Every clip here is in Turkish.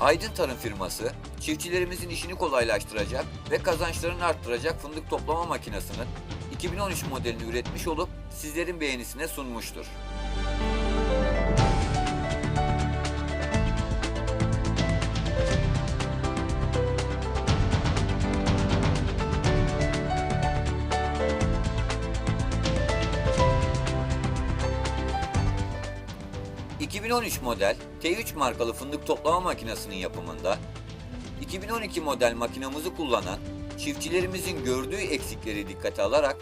Aydın Tarım firması, çiftçilerimizin işini kolaylaştıracak ve kazançlarını arttıracak fındık toplama makinesinin 2013 modelini üretmiş olup sizlerin beğenisine sunmuştur. ...2013 model T3 markalı fındık toplama makinesinin yapımında... ...2012 model makinamızı kullanan... ...çiftçilerimizin gördüğü eksikleri dikkate alarak...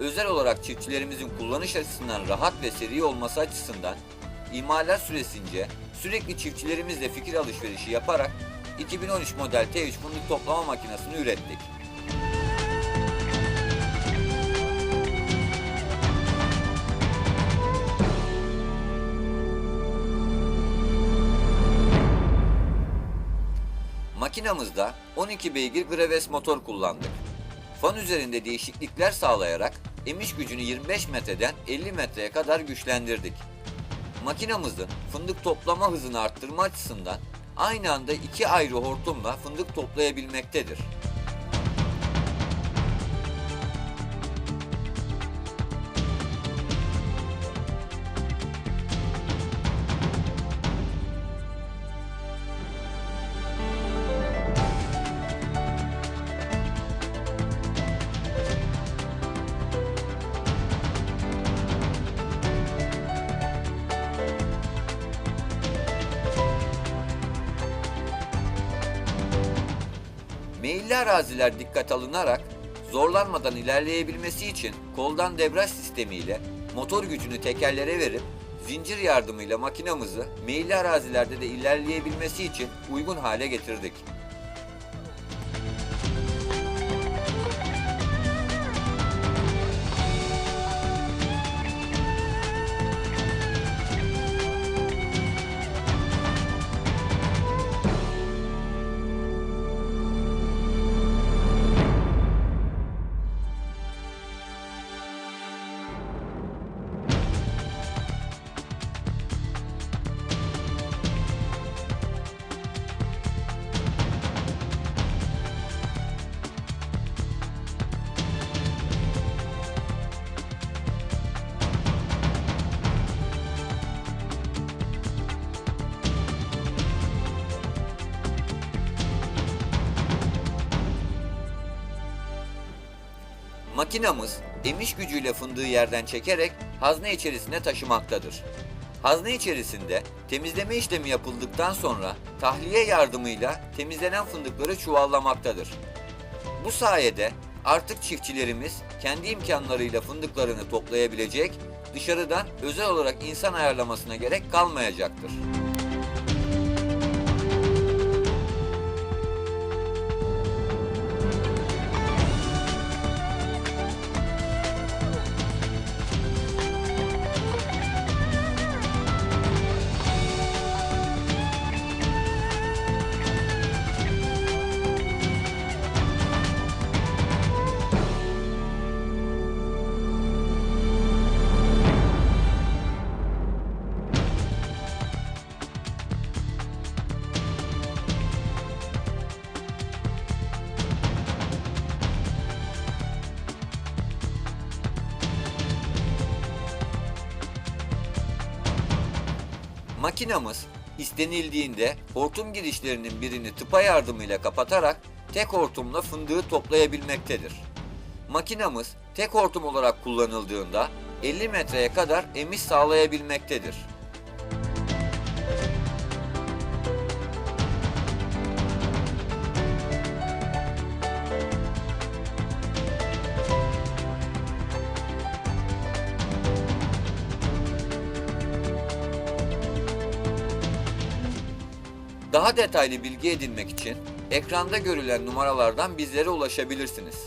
...özel olarak çiftçilerimizin kullanış açısından rahat ve seri olması açısından... ...imalat süresince sürekli çiftçilerimizle fikir alışverişi yaparak... ...2013 model T3 fındık toplama makinesini ürettik. Makinamızda 12 beygir Greves motor kullandık. Fan üzerinde değişiklikler sağlayarak emiş gücünü 25 metreden 50 metreye kadar güçlendirdik. Makinamızın fındık toplama hızını arttırma açısından aynı anda iki ayrı hortumla fındık toplayabilmektedir. Meyilli araziler dikkat alınarak zorlanmadan ilerleyebilmesi için koldan debraj sistemiyle motor gücünü tekerlere verip zincir yardımıyla makinamızı meyilli arazilerde de ilerleyebilmesi için uygun hale getirdik. Makinamız emiş gücüyle fındığı yerden çekerek hazne içerisine taşımaktadır. Hazne içerisinde temizleme işlemi yapıldıktan sonra tahliye yardımıyla temizlenen fındıkları çuvallamaktadır. Bu sayede artık çiftçilerimiz kendi imkanlarıyla fındıklarını toplayabilecek, dışarıdan özel olarak insan ayarlamasına gerek kalmayacaktır. Makinamız istenildiğinde hortum girişlerinin birini tıpa yardımıyla kapatarak tek hortumla fındığı toplayabilmektedir. Makinamız tek hortum olarak kullanıldığında 50 metreye kadar emiş sağlayabilmektedir. Daha detaylı bilgi edinmek için ekranda görülen numaralardan bizlere ulaşabilirsiniz.